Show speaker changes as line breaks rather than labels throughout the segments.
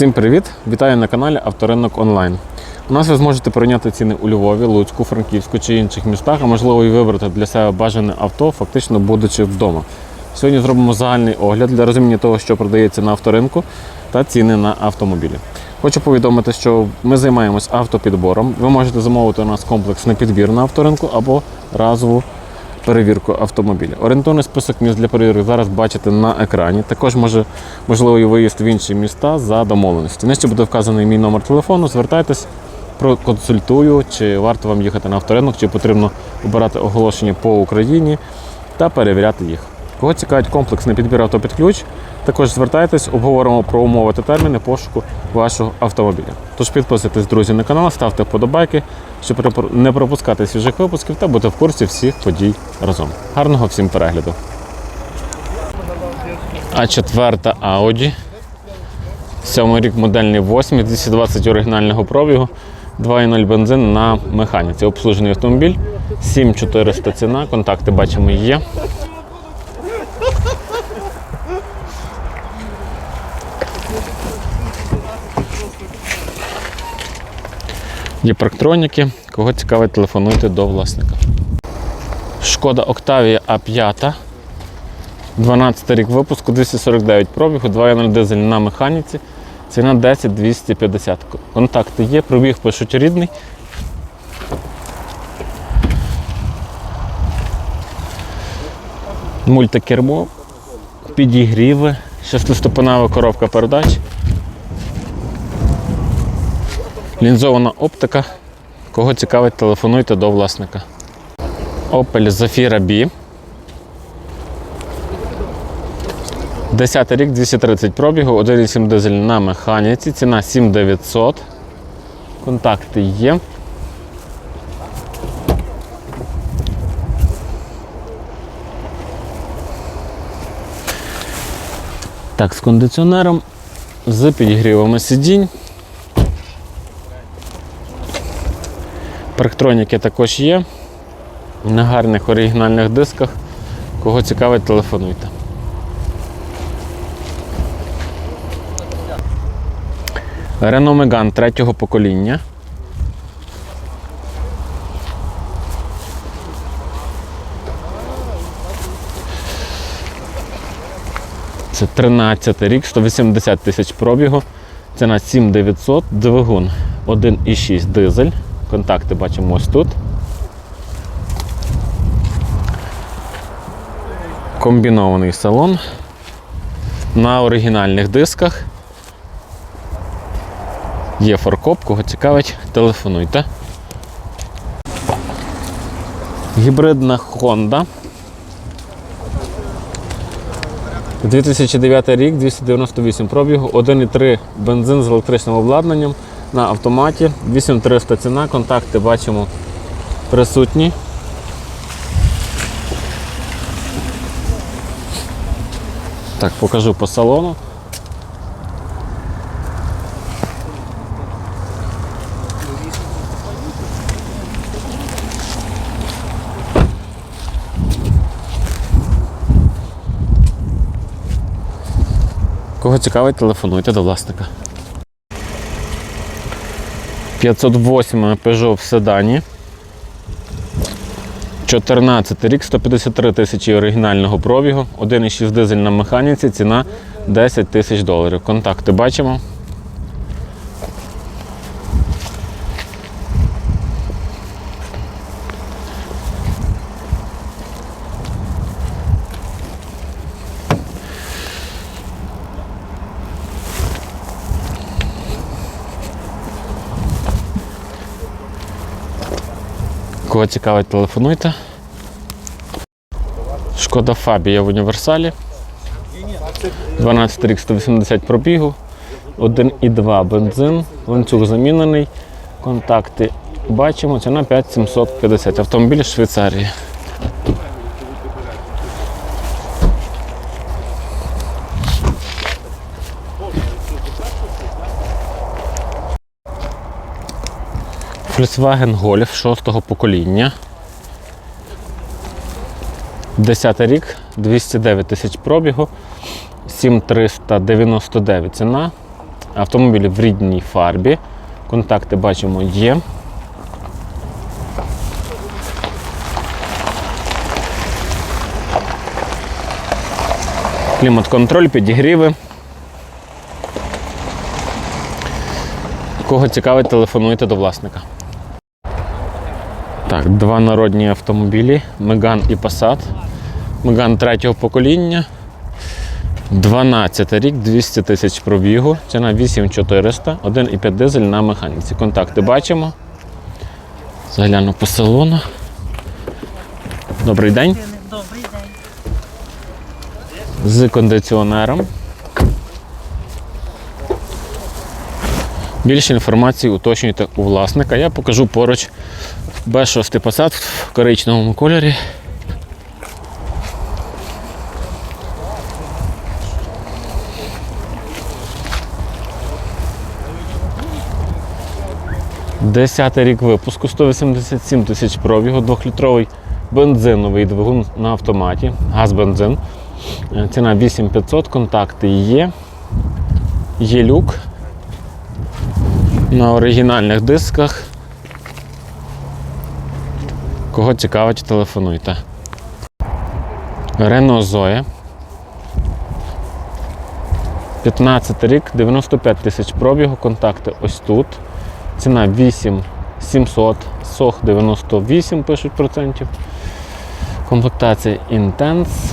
Всім привіт! Вітаю на каналі Авторинок Онлайн. У нас ви зможете прийняти ціни у Львові, Луцьку, Франківську чи інших містах, а можливо і вибрати для себе бажане авто, фактично будучи вдома. Сьогодні зробимо загальний огляд для розуміння того, що продається на авторинку та ціни на автомобілі. Хочу повідомити, що ми займаємось автопідбором. Ви можете замовити у нас комплексний підбір на авторинку або разову перевірку автомобіля. Орієнтовний список міст для перевірки зараз бачите на екрані. Також може можливий виїзд в інші міста за домовленості. Нижче буде вказаний мій номер телефону. Звертайтесь, проконсультую, чи варто вам їхати на авторинок, чи потрібно обирати оголошення по Україні та перевіряти їх. Кого цікавить комплексний підбір авто під ключ, також звертайтесь, обговоримо про умови та терміни пошуку вашого автомобіля. Тож підписуйтесь, друзі, на канал, ставте вподобайки, щоб не пропускати свіжих випусків та бути в курсі всіх подій разом. Гарного всім перегляду! А четверта Audi. Сьомий рік модельний 8, 220 оригінального пробігу, 2.0 бензин на механіці. Обслужений автомобіль, 7400 ціна, контакти бачимо є. Є парктроніки. Кого цікавить, телефонуйте до власника. Шкода Octavia A5. 12 рік випуску, 249 пробігу, 2.0 дизель на механіці. Ціна 10 250. Контакти є, пробіг пишуть рідний. Мультикермо, підігріви, шестиступенева коробка передач. Лінзована оптика. Кого цікавить, телефонуйте до власника. Opel Zafira B. 10 рік, 230 пробігу, 1,7 дизель на механіці, ціна 7900. Контакти є. Так, з кондиціонером, з підігрівами сидінь. Парктроніки також є. На гарних оригінальних дисках. Кого цікавить, телефонуйте. Renault Megane третього покоління. Це 13 рік, 180 тисяч пробігу. Ціна 7900, двигун 1,6 дизель. Контакти бачимо ось тут. Комбінований салон на оригінальних дисках. Є фаркоп, кого цікавить, телефонуйте. Гібридна Honda. 2009 рік, 298 пробігу, 1,3 бензин з електричним обладнанням на автоматі, 8300 ціна, контакти бачимо присутні. Так, покажу по салону. Кого цікавить, телефонуйте до власника. 508 Peugeot в седані. 14 рік, 153 тисячі оригінального пробігу, 1,6 дизель на механіці, ціна 10 тисяч доларів. Контакти бачимо. Кого цікавить, телефонуйте. Шкода Фабія в універсалі. 12 рік 180 пробігу, 1,2 бензин, ланцюг замінений. Контакти бачимо, ціна 5750. Автомобіль Швейцарії. Volkswagen Golf 6 покоління. 10 рік, 209 тисяч пробігу, 7399 ціна. Автомобіль в рідній фарбі. Контакти бачимо є. Клімат-контроль, підігріви. Кого цікавить, телефонуйте до власника. Так, два народні автомобілі Меган і Passat. Меган третього покоління. 12 рік, 200 тисяч пробігу. Ціна 8400, 1,5 дизель на механіці. Контакти бачимо. Загляну по салону. Добрий день.
Добрий день.
З кондиціонером. Більше інформації уточнюйте у власника. Я покажу поруч B6 Passat в коричневому кольорі. Десятий рік випуску, 187 тисяч пробігу, 2-літровий бензиновий двигун на автоматі, газ-бензин. Е, Ціна 8500, контакти є. Є люк на оригінальних дисках. Кого цікавить, телефонуйте. Рено Зоя. 15 рік, 95 тисяч пробігу, контакти ось тут. Ціна 8700, сох 98 пишуть процентів. Комплектація Intense.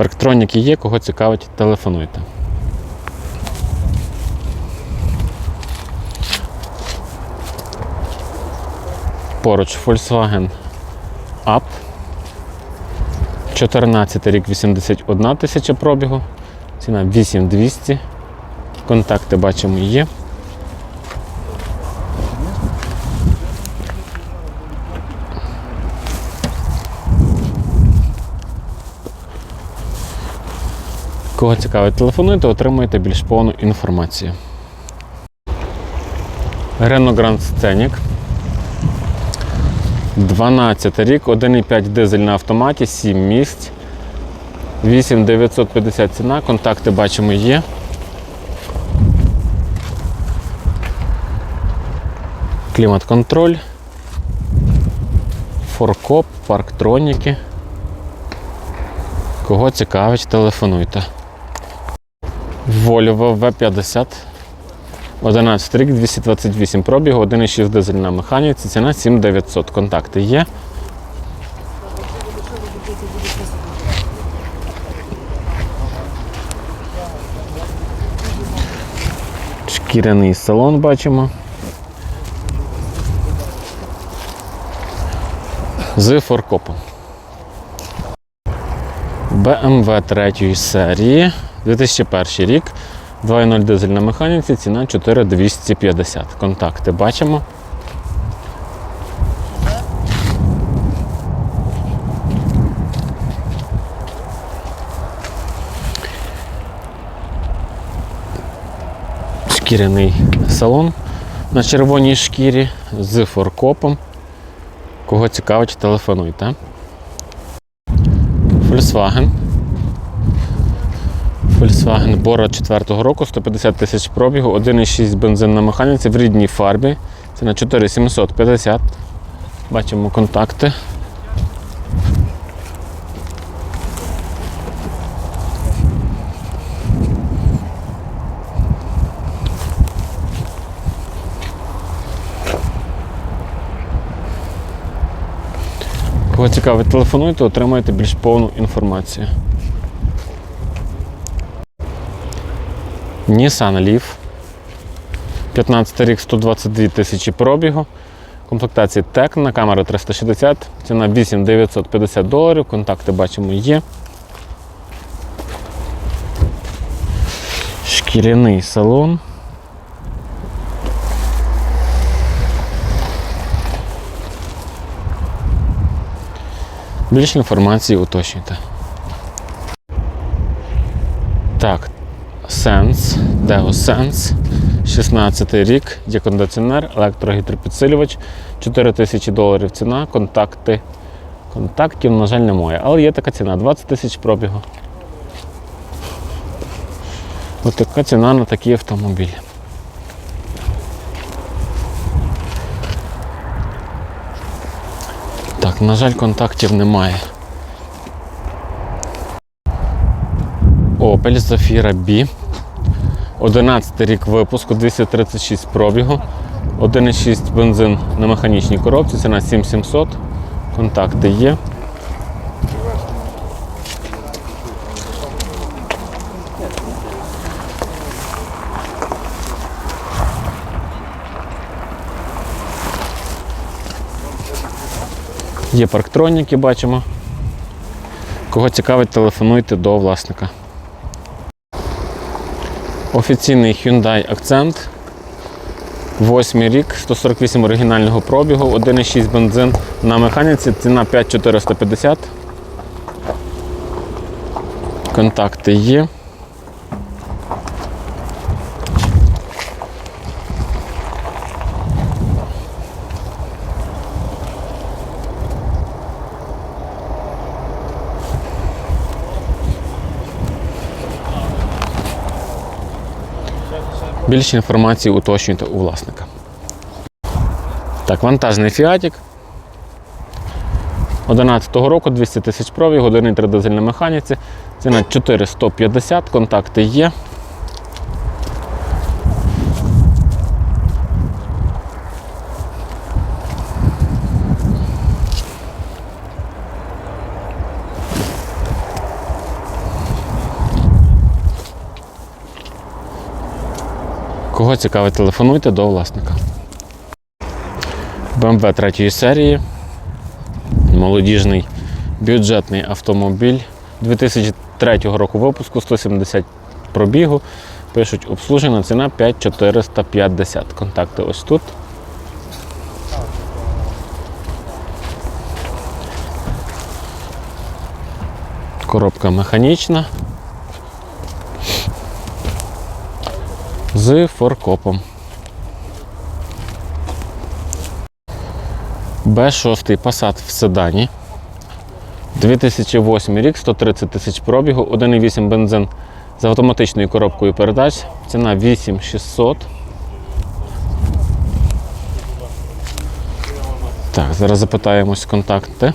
Парктроніки є, кого цікавить, телефонуйте. Поруч Volkswagen Up. 14 рік 81 тисяча пробігу. Ціна 8200. Контакти бачимо є. Кого цікавить, телефонуйте, отримуєте більш повну інформацію. Renault Grand Scenic. 12 рік, 1,5 дизель на автоматі, 7 місць. 8950 ціна, контакти бачимо є. Клімат-контроль. Форкоп, парктроніки. Кого цікавить, телефонуйте. Volvo V50. 11 рік, 228 пробігу, 1,6 дизель на механіці, ціна 7900. Контакти є. Шкіряний салон бачимо. З форкопом. BMW 3 серії, 2001 рік. 2.0 дизель на механіці, ціна 4250. Контакти бачимо. Шкіряний салон на червоній шкірі з форкопом. Кого цікавить, телефонуйте. Volkswagen. Volkswagen Bora 4 року, 150 тисяч пробігу, 1,6 бензин на механіці в рідній фарбі. Це на 4750. Бачимо контакти. Кого цікавить, телефонуйте, отримаєте більш повну інформацію. Nissan Leaf. 15 рік 122 тисячі пробігу. Комплектації Tecna, камера 360, ціна 8950 доларів. Контакти бачимо є. Шкіряний салон. Більше інформації уточнюйте. Так, Sense, Deo Sense. 16 рік, є кондиціонер, електрогідропідсилювач, 4 тисячі доларів ціна, контакти. Контактів, на жаль, немає. Але є така ціна 20 тисяч пробігу. Ось така ціна на такий автомобіль. Так, на жаль, контактів немає. Opel Zafira B. 11 рік випуску, 236 пробігу. 1,6 бензин на механічній коробці, ціна 7700. Контакти є. Є парктроніки, бачимо. Кого цікавить, телефонуйте до власника. Офіційний Hyundai Accent. Восьмий рік, 148 оригінального пробігу, 1,6 бензин на механіці, ціна 5450. Контакти є. Більше інформації уточнюйте у власника. Так, вантажний фіатік. 11-го року 200 тисяч пробіг, 1,3 дизель на механіці. Ціна 4150, контакти є. Кого цікавить, телефонуйте до власника. BMW 3 серії. Молодіжний бюджетний автомобіль 2003 року випуску 170 пробігу. Пишуть обслужена ціна 5450. Контакти ось тут. Коробка механічна. З форкопом. Б6 Passat в седані. 2008 рік, 130 тисяч пробігу, 1,8 бензин з автоматичною коробкою передач. Ціна 8600. Так, зараз запитаємось контакти.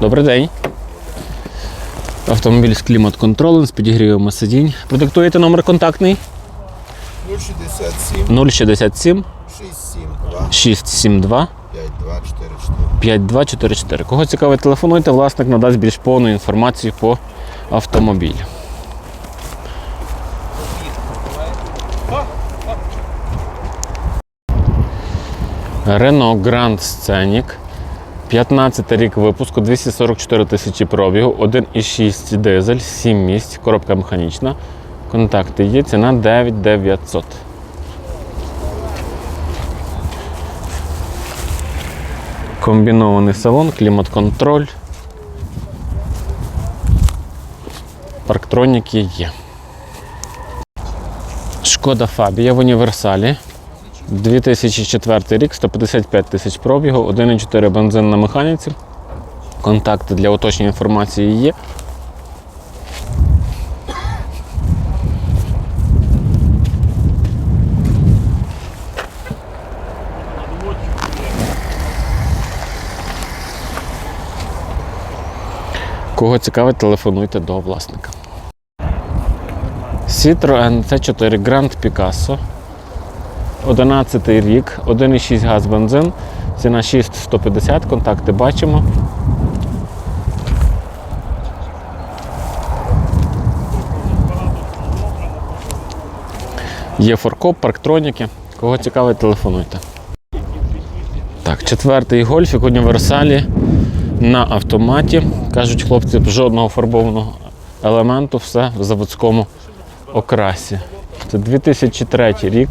Добрий день. Автомобіль з клімат-контролем, з підігрівами сидінь. Продиктуєте номер контактний
067
067
672
672
5244.
5244. Кого цікавить, телефонуйте, власник надасть більш повну інформацію по автомобілю. Renault Grand Scenic. 15 рік випуску, 244 тисячі пробігу, 1,6 дизель, 7 місць, коробка механічна. Контакти є, ціна 9900. Комбінований салон, клімат-контроль. Парктроніки є. Шкода Фабія в універсалі. 2004 рік, 155 тисяч пробігу, 1,4 бензин на механіці. Контакти для уточнення інформації є. Кого цікавить, телефонуйте до власника. Citroen C4 Grand Picasso. 11 рік, 1,6 газ бензин, ціна 6150, контакти бачимо. Є форкоп, парктроніки. Кого цікавить, телефонуйте. Так, четвертий гольфік в універсалі на автоматі. Кажуть хлопці, жодного фарбованого елементу, все в заводському окрасі. Це 2003 рік,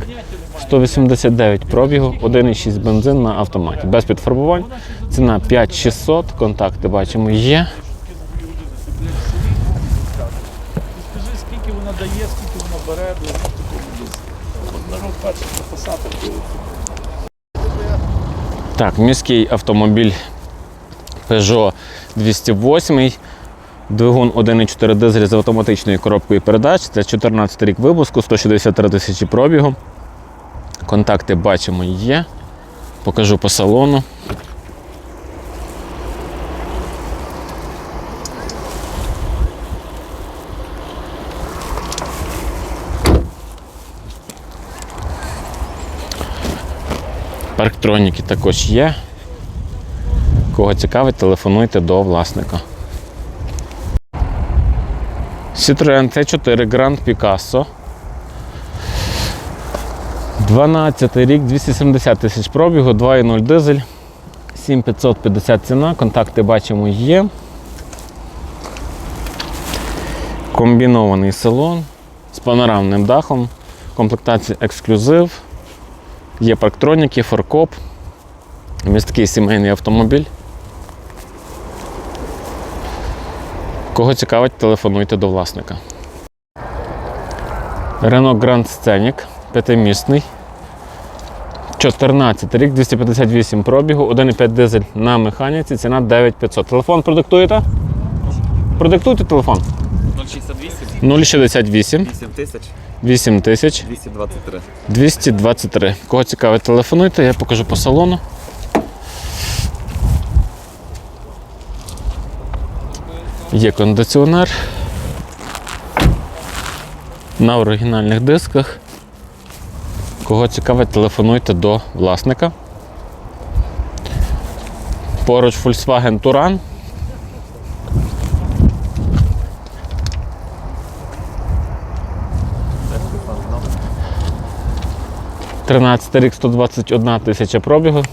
189 пробігу, 1,6 бензин на автоматі. Без підфарбувань. Ціна 5600, контакти бачимо є.
скільки вона дає, скільки вона бере, Народ бачить на посадку.
Так, міський автомобіль Peugeot 208. Двигун 1,4 дизель з автоматичною коробкою передач. Це 14 рік випуску, 163 тисячі пробігу. Контакти бачимо є. Покажу по салону. Парктроніки також є. Кого цікавить, телефонуйте до власника. Citroen C4 Grand Picasso. 12 рік, 270 тисяч пробігу, 2,0 дизель, 7550 ціна, контакти бачимо є. Комбінований салон з панорамним дахом, комплектація ексклюзив, є парктроніки, форкоп, місткий сімейний автомобіль. Кого цікавить, телефонуйте до власника. Renault Grand Scenic, п'ятимісний. 14 рік, 258 пробігу, 1,5 дизель на механіці, ціна 9500. Телефон продиктуєте? Продиктуйте телефон.
068
068
8 тисяч
8000
223.
223. Кого цікавить, телефонуйте, я покажу по салону. Є кондиціонер. На оригінальних дисках. Кого цікавить, телефонуйте до власника. Поруч Volkswagen Touran. Тринадцятий рік 121 тисяча пробігу.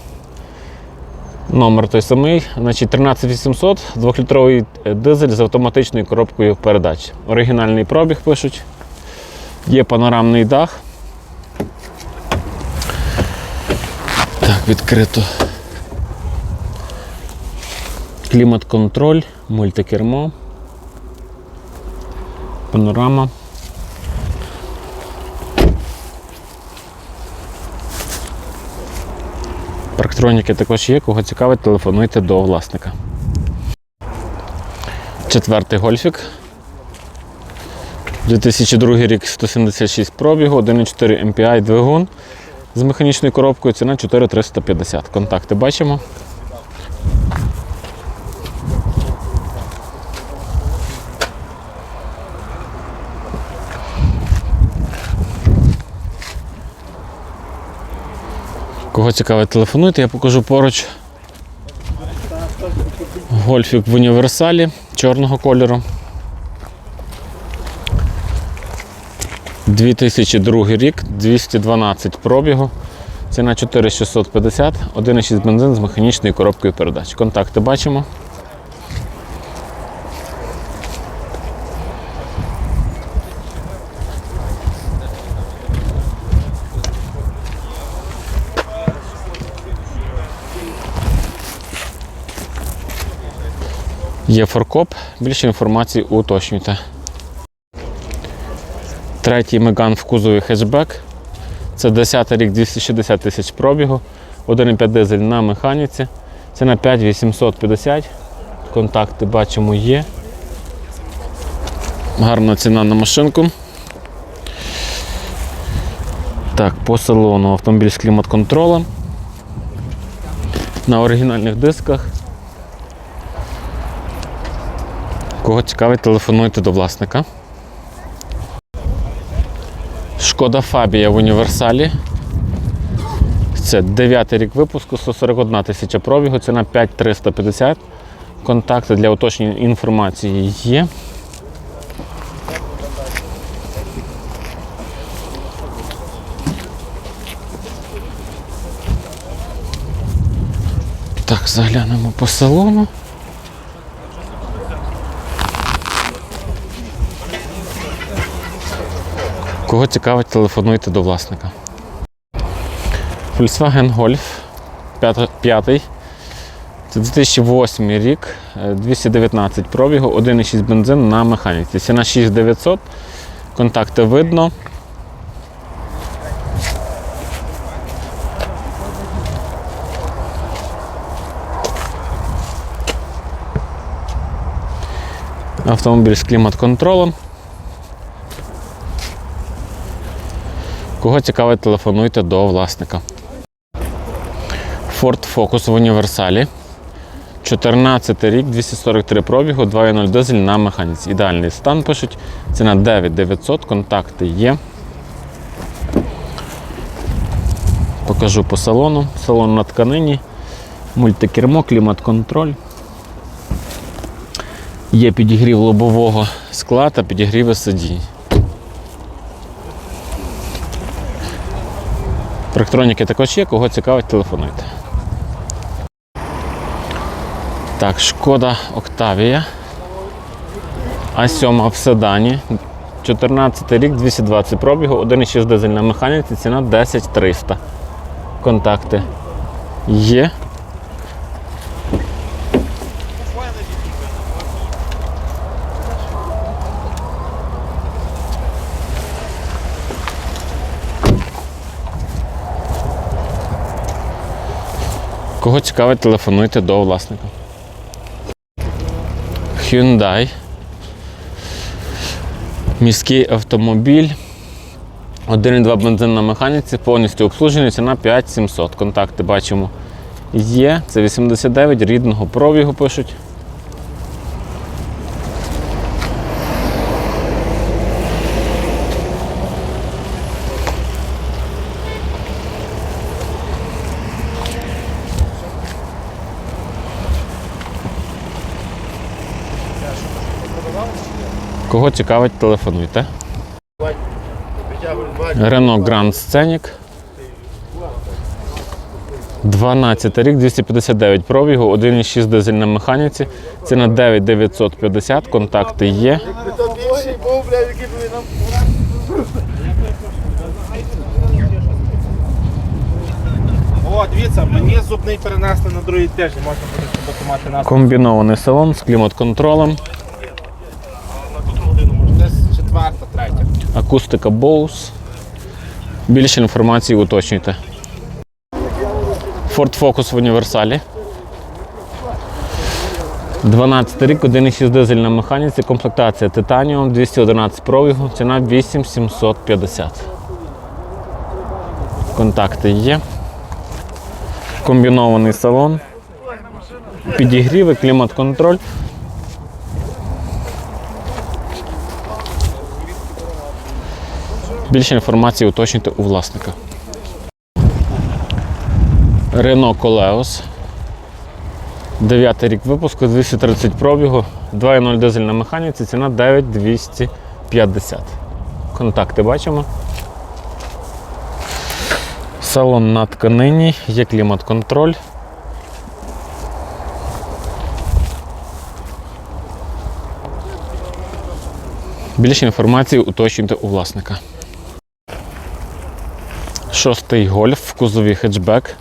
Номер той самий. Значить, 13800, 2-літровий дизель з автоматичною коробкою передач. Оригінальний пробіг пишуть. Є панорамний дах. Відкрито. Клімат-контроль, мультикермо. Панорама. Парктроніки також є, кого цікавить, телефонуйте до власника. Четвертий гольфік. 2002 рік 176 пробігу, 1,4 MPI двигун з механічною коробкою, ціна 4350. Контакти бачимо. Кого цікавить, телефонуйте, я покажу поруч. Гольфік в універсалі чорного кольору. 2002 рік, 212 пробігу. Ціна 4650, 1,6 бензин з механічною коробкою передач. Контакти бачимо. Є форкоп, більше інформації уточнюйте. Третій Меган в кузові хетчбек. Це 10 рік 260 тисяч пробігу, 1,5 дизель на механіці. Ціна 5850. Контакти бачимо є. Гарна ціна на машинку. Так, по салону автомобіль з клімат-контролем. На оригінальних дисках. Кого цікавить, телефонуйте до власника. Шкода Фабія в універсалі. Це 9 рік випуску, 141 тисяча пробігу, ціна 5350. Контакти для уточнення інформації є. Так, заглянемо по салону. Кого цікавить, телефонуйте до власника. Volkswagen Golf 5. Це 2008 рік, е, 219 пробігу, 1,6 бензин на механіці. Ціна 6900. Контакти видно. Автомобіль з клімат-контролем. Кого цікавить, телефонуйте до власника. Ford Focus в універсалі. 14 рік, 243 пробігу, 2.0 дизель на механіці. Ідеальний стан пишуть. Ціна 9900, контакти є. Покажу по салону. Салон на тканині, мультикермо, клімат-контроль. Є підігрів лобового скла та підігріви сидінь. Трактроніки також є, кого цікавить, телефонуйте. Так, шкода Октавія. А7 в седані. 14 рік, 220 пробігу, 1,6 дизель на механіці, ціна 10 300. Контакти є. Кого цікавить, телефонуйте до власника. Hyundai. Міський автомобіль. 1,2 бензин на механіці, повністю обслужений, ціна 5700. Контакти бачимо є. Це 89 рідного пробігу пишуть. Кого цікавить, телефонуйте. Renault Grand Scenic. 12 рік, 259 пробігу, 1,6 дизель на механіці. Ціна 9950, контакти є.
О, дивіться, мені зубний перенесли на другий тиждень, можна буде мати нас.
Комбінований салон з клімат-контролем,
четверта, третя.
акустика Bose. Більше інформації уточнюйте. Ford Focus в універсалі. 12 рік, 1,6 дизель на механіці, комплектація Titanium, 211 пробігу, ціна 8750. Контакти є. Комбінований салон. Підігріви, клімат-контроль. Більше інформації уточнюйте у власника. Renault Coleos. 9 рік випуску, 230 пробігу, 2.0 дизель на механіці, ціна 9250. Контакти бачимо. Салон на тканині, є клімат-контроль. Більше інформації уточнюйте у власника. Шостий гольф в кузові хетчбек.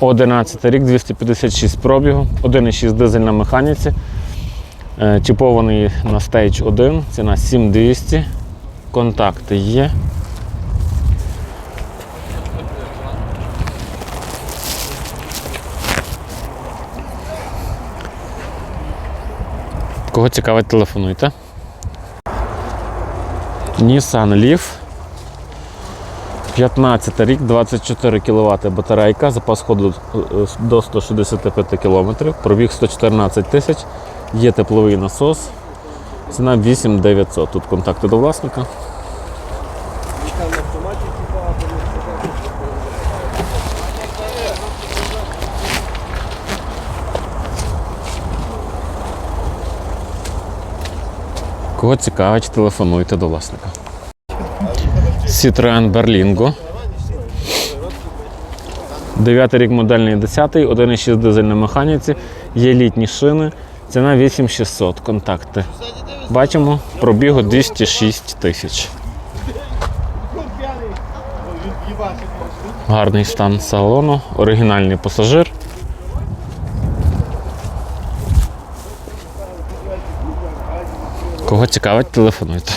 11 рік, 256 пробігу, 1,6 дизель на механіці. Е, Чіпований на Stage 1, ціна 7200. Контакти є. Кого цікавить, телефонуйте. Nissan Leaf. 15 рік, 24 кВт батарейка, запас ходу е, до 165 км, пробіг 114 тисяч, є тепловий насос, ціна 8900. Тут контакти до власника. Кого цікавить, телефонуйте до власника. Citroen Berlingo. 9 рік модельний 10, 1,6 дизель на механіці, є літні шини, ціна 8600, контакти. Бачимо, пробігу 206 тисяч. Гарний стан салону, оригінальний пасажир. Кого цікавить, телефонуйте.